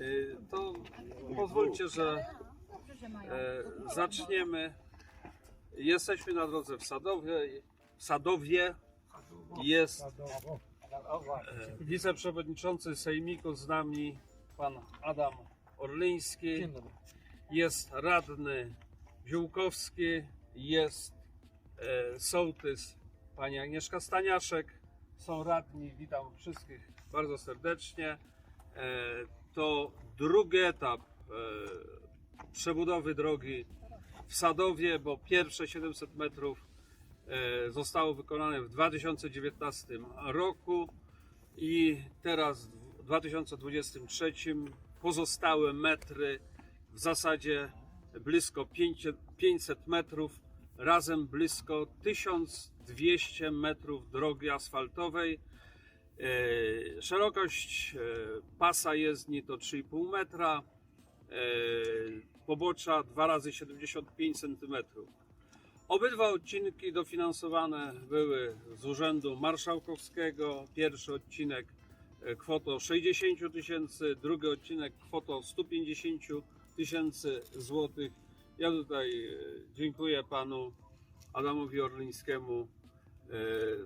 Y, To pozwólcie, że e, zaczniemy. Jesteśmy na drodze w Sadowie. W Sadowie jest e, wiceprzewodniczący Sejmiku z nami, pan Adam Orliński. Jest radny Ziółkowski, jest e, sołtys pani Agnieszka Staniaszek. Są radni, witam wszystkich bardzo serdecznie. E, to drugi etap e, przebudowy drogi w Sadowie, bo pierwsze 700 metrów e, zostało wykonane w 2019 roku i teraz w 2023 pozostałe metry w zasadzie blisko 500 500 metrów, razem blisko 1200 metrów drogi asfaltowej. Szerokość e, pasa jezdni to 3,5 metra, e, pobocza 2 razy 75 cm. Obydwa odcinki dofinansowane były z Urzędu Marszałkowskiego. Pierwszy odcinek e, kwotą 60 tysięcy, drugi odcinek kwotą 150 tysięcy złotych. Ja tutaj dziękuję panu Adamowi Orlińskiemu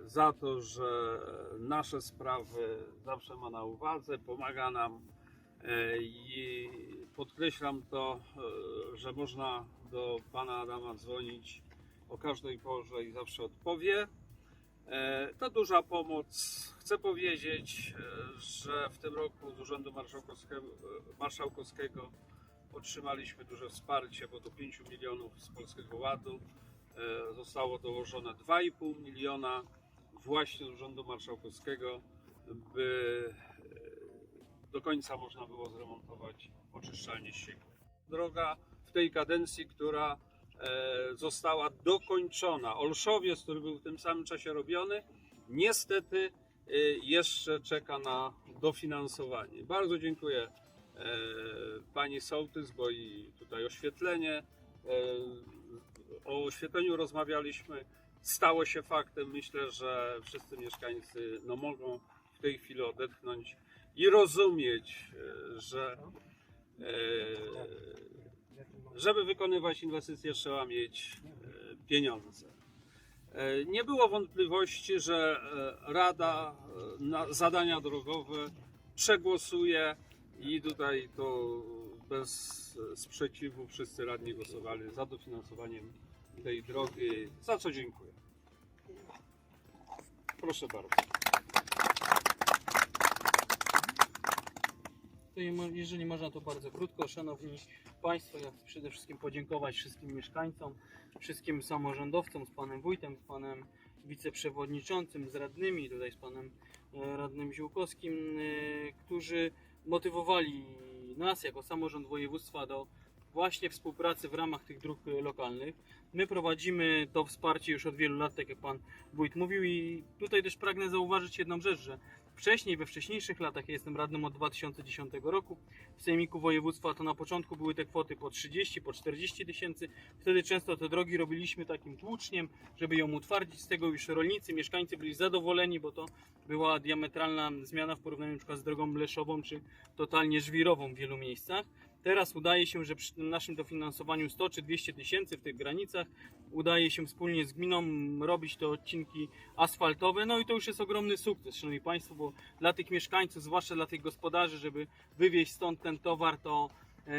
za to, że nasze sprawy zawsze ma na uwadze, pomaga nam e, i podkreślam to, e, że można do pana Adama dzwonić o każdej porze i zawsze odpowie. To duża pomoc. Chcę powiedzieć, że w tym roku z Urzędu Marszałkowskiego, Marszałkowskiego otrzymaliśmy duże wsparcie, bo do 5 milionów z Polskiego Ładu zostało dołożone 2,5 miliona właśnie z Urzędu Marszałkowskiego, by e, do końca można było zremontować oczyszczalnię ścieków. Droga w tej kadencji, która e, została dokończona. Olszowiec, który był w tym samym czasie robiony, niestety e, jeszcze czeka na dofinansowanie. Bardzo dziękuję e, pani sołtys, bo i tutaj oświetlenie. O oświetleniu rozmawialiśmy. Stało się faktem. Myślę, że wszyscy mieszkańcy no, mogą w tej chwili odetchnąć i rozumieć, e, że e, żeby wykonywać inwestycje, trzeba mieć e, pieniądze. Nie było wątpliwości, że Rada zadania drogowe przegłosuje i tutaj to bez e, sprzeciwu wszyscy radni głosowali za dofinansowaniem tej drogi, za co dziękuję. Proszę bardzo. Jeżeli można, to bardzo krótko. Szanowni Państwo, ja chcę przede wszystkim podziękować wszystkim mieszkańcom, wszystkim samorządowcom, z Panem Wójtem, z Panem Wiceprzewodniczącym, z radnymi, tutaj z Panem e, Radnym Ziółkowskim, e, którzy motywowali nas jako samorząd województwa do właśnie współpracy w ramach tych dróg e, lokalnych. My prowadzimy to wsparcie już od wielu lat, tak jak Pan Wójt mówił i tutaj też pragnę zauważyć jedną rzecz, że Wcześniej, we wcześniejszych latach, ja jestem radnym od 2010 roku, w Sejmiku Województwa to na początku były te kwoty po 30, po 40 tysięcy. Wtedy często te drogi robiliśmy takim tłuczniem, żeby ją utwardzić. Z tego już rolnicy, mieszkańcy byli zadowoleni, bo to była diametralna zmiana w porównaniu na przykład z drogą Mleszową czy totalnie żwirową w wielu miejscach. Teraz udaje się, że przy tym naszym dofinansowaniu 100 czy 200 tysięcy w tych granicach udaje się wspólnie z gminą robić te odcinki asfaltowe. No i to już jest ogromny sukces, szanowni państwo, bo dla tych mieszkańców, zwłaszcza dla tych gospodarzy, żeby wywieźć stąd ten towar, to e,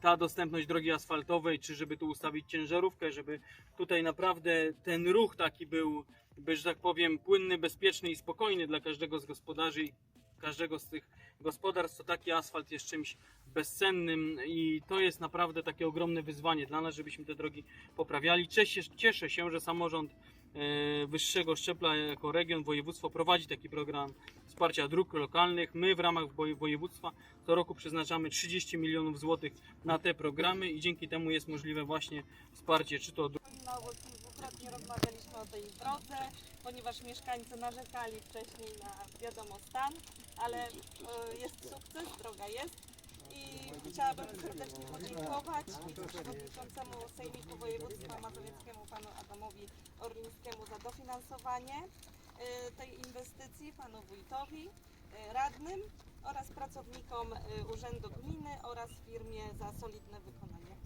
ta dostępność drogi asfaltowej, czy żeby tu ustawić ciężarówkę, żeby tutaj naprawdę ten ruch taki był, by, że tak powiem, płynny, bezpieczny i spokojny dla każdego z gospodarzy i każdego z tych gospodarstw, to taki asfalt jest czymś bezcennym i to jest naprawdę takie ogromne wyzwanie dla nas, żebyśmy te drogi poprawiali. Cieszę, się, że samorząd e, wyższego szczebla jako region, województwo prowadzi taki program wsparcia dróg lokalnych. My w ramach woje- województwa co roku przeznaczamy 30 milionów złotych na te programy i dzięki temu jest możliwe właśnie wsparcie czy to No, dwukrotnie rozmawialiśmy o tej drodze, ponieważ mieszkańcy narzekali wcześniej na wiadomo stan, ale e, jest sukces, droga jest i chciałabym serdecznie podziękować wiceprzewodniczącemu Sejmiku Województwa Mazowieckiemu panu Adamowi Orlińskiemu za dofinansowanie e, tej inwestycji, panu wójtowi, e, radnym oraz pracownikom y, Urzędu Gminy oraz firmie za solidne wykonanie.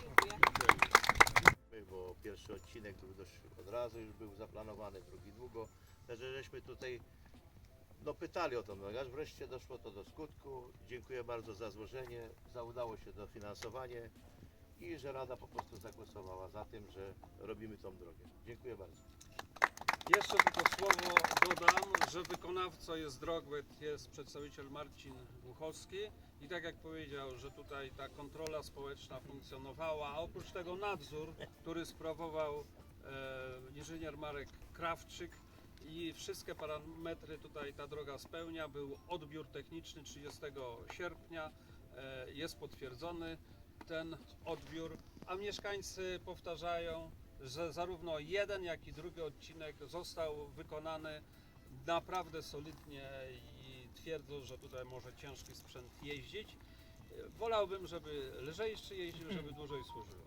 Dziękuję. Bo pierwszy odcinek był dość od razu już był zaplanowany, drugi długo. Także żeśmy tutaj no, pytali o to, no, aż wreszcie doszło to do skutku. Dziękuję bardzo za złożenie, za udało się dofinansowanie i że Rada po prostu zagłosowała za tym, że robimy tą drogę. Dziękuję bardzo. Jeszcze tylko słowo dodam, że wykonawcą jest Drogwet, jest przedstawiciel Marcin Głuchowski i tak jak powiedział, że tutaj ta kontrola społeczna funkcjonowała, a oprócz tego nadzór, który sprawował e, inżynier Marek Krawczyk i wszystkie parametry tutaj ta droga spełnia. Był odbiór techniczny 30 sierpnia, e, jest potwierdzony ten odbiór, a mieszkańcy powtarzają, że zarówno jeden, jak i drugi odcinek został wykonany naprawdę solidnie i twierdzą, że tutaj może ciężki sprzęt jeździć. Wolałbym, żeby lżejszy jeździł, żeby dłużej służył.